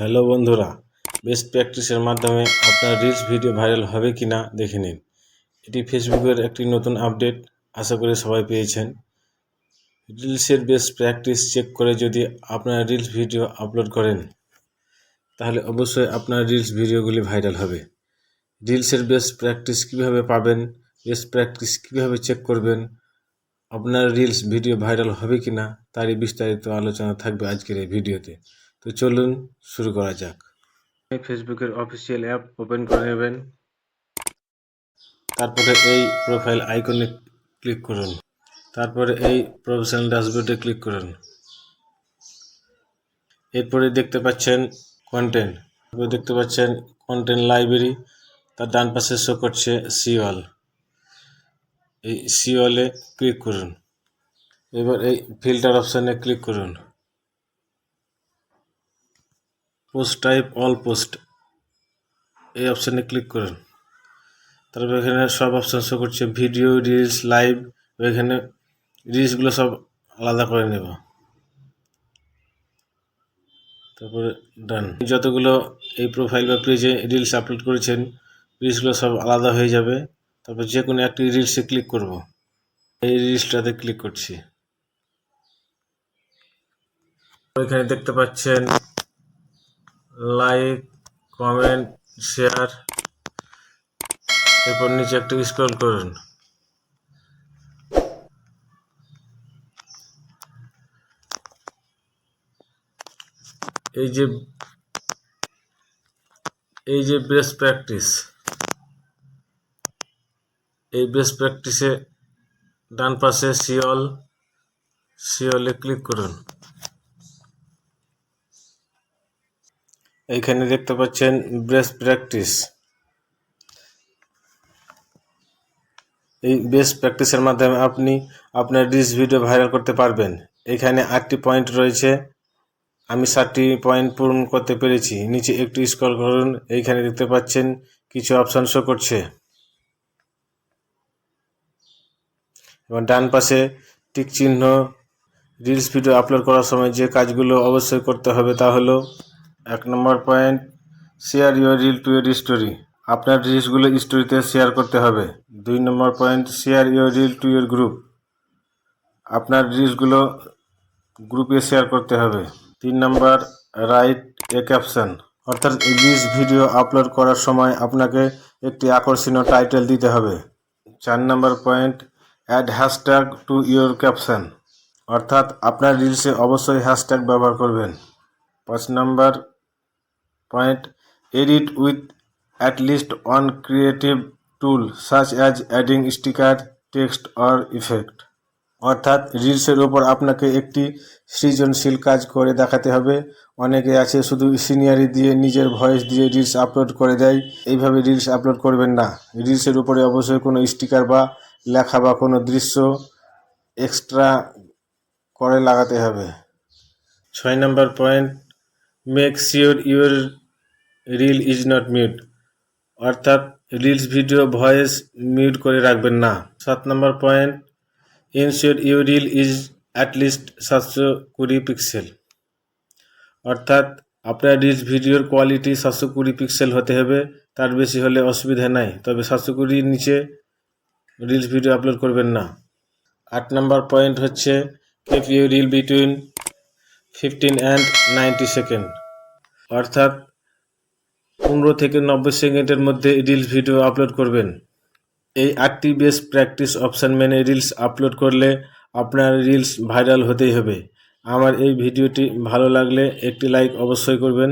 Hello বন্ধুরা best প্র্যাকটিসের মাধ্যমে আপনার রিলস ভিডিও ভাইরাল হবে কি না দেখে নিন। এটি ফেসবুকের একটি নতুন আপডেট আশা করি সবাই পেয়েছেন। রিলসের বেস্ট প্র্যাকটিস চেক করে যদি আপনারা রিলস ভিডিও আপলোড করেন, তাহলে অবশ্যই আপনার রিলস ভিডিওগুলি ভাইরাল হবে। রিলসের বেস্ট প্র্যাকটিস কীভাবে পাবেন বেস্ট প্র্যাকটিস কীভাবে চেক করবেন, আপনার রিলস ভিডিও ভাইরাল হবে কি না তারই বিস্তারিত আলোচনা থাকবে আজকের এই ভিডিওতে তো চলুন শুরু করা যাক। ফেসবুকের অফিসিয়াল অ্যাপ ওপেন করে নেবেন। তারপরে এই প্রোফাইল আইকনে ক্লিক করুন। তারপরে এই প্রফেশনাল ড্যাশবোর্ডে ক্লিক করুন। এরপরে দেখতে পাচ্ছেন কন্টেন্ট। তারপরে দেখতে পাচ্ছেন কন্টেন্ট লাইব্রেরি। তার ডান পাশে শো করছে সিওয়াল। এই সিওয়ালে ক্লিক করুন। এবার এই ফিল্টার অপশানে ক্লিক করুন। পোস্ট টাইপ অল পোস্ট এই অপশানে ক্লিক করুন। তারপর এখানে সব অপশান শো করছে। ভিডিও রিলস লাইভ এখানে রিলসগুলো সব আলাদা করে নেব। তারপরে ডান যতগুলো এই প্রোফাইল বা পেজে রিলস আপলোড করেছেন রিলসগুলো সব আলাদা হয়ে যাবে। তারপর যে কোনো একটি রিলসে ক্লিক করব। এই রিলসটাতে ক্লিক করছি। এখানে দেখতে পাচ্ছেন লাইক, কমেন্ট, শেয়ার, এরপর নিচে একটু স্ক্রল করুন। এই যে এই যে বেস্ট প্র্যাকটিস এই বেস্ট প্র্যাকটিসে ডান পাশে সিওল সিওলে ক্লিক করুন। এইখানে দেখতে পাচ্ছেন বেস্ট প্র্যাকটিস এই বেস্ট প্র্যাকটিসের মাধ্যমে আপনি আপনার রিলস ভিডিও ভাইরাল করতে পারবেন। এখানে আটটি পয়েন্ট রয়েছে। আমি সাতটি পয়েন্ট পূরণ করতে পেরেছি। নিচে একটু স্ক্রল করুন। এইখানে দেখতে পাচ্ছেন কিছু অপশান শো করছে। এবং ডান পাশে টিক চিহ্ন রিলস ভিডিও আপলোড করার সময় যে কাজগুলো অবশ্যই করতে হবে তা হলো এক number point share your reel to your story আপনার রিলসগুলো স্টোরিতে শেয়ার করতে হবে। দুই number point share your reel to your group আপনার রিলসগুলো গ্রুপে শেয়ার করতে হবে। তিন নম্বর রাইট এ ক্যাপশন অর্থাৎ রিলস ভিডিও আপলোড করার সময় আপনাকে একটি আকর্ষণীয় টাইটেল দিতে হবে। চার number point add hashtag to your caption অর্থাৎ আপনার রিলসে অবশ্যই হ্যাশট্যাগ ব্যবহার করবেন। পাঁচ number point edit with at least one creative tool such as adding sticker text or effect অর্থাৎ রিলসের ওপর আপনাকে একটি সৃজনশীল কাজ করে দেখাতে হবে। অনেকে আছে শুধু সিনিয়রি দিয়ে নিজের ভয়েস দিয়ে রিলস আপলোড করে দেয়। এইভাবে রিলস আপলোড করবেন না। রিলসের উপরে অবশ্যই কোনো স্টিকার বা লেখা বা কোনো দৃশ্য এক্সট্রা করে লাগাতে হবে। ছয় number point make sure your reel is not mute অর্থাৎ রিলস ভিডিও ভয়েস মিউট করে রাখবেন না। সাত number point ensure you reel is at least সাতশো কুড়ি পিক্সেল অর্থাৎ আপনার রিলস ভিডিওর কোয়ালিটি সাতশো কুড়ি পিক্সেল হতে হবে, তার বেশি হলে অসুবিধা নাই, তবে সাতশো কুড়ির নিচে রিলস ভিডিও আপলোড করবেন না। আট নম্বর পয়েন্ট হচ্ছে keep you reel between fifteen and ninety second অর্থাৎ পনেরো থেকে নব্বই সেকেন্ডের মধ্যে রিলস ভিডিও আপলোড করবেন। এই আটটি বেস্ট প্র্যাকটিস অপশান মেনে রিলস আপলোড করলে আপনার রিলস ভাইরাল হতেই হবে। আমার এই ভিডিওটি ভালো লাগলে একটি লাইক অবশ্যই করবেন।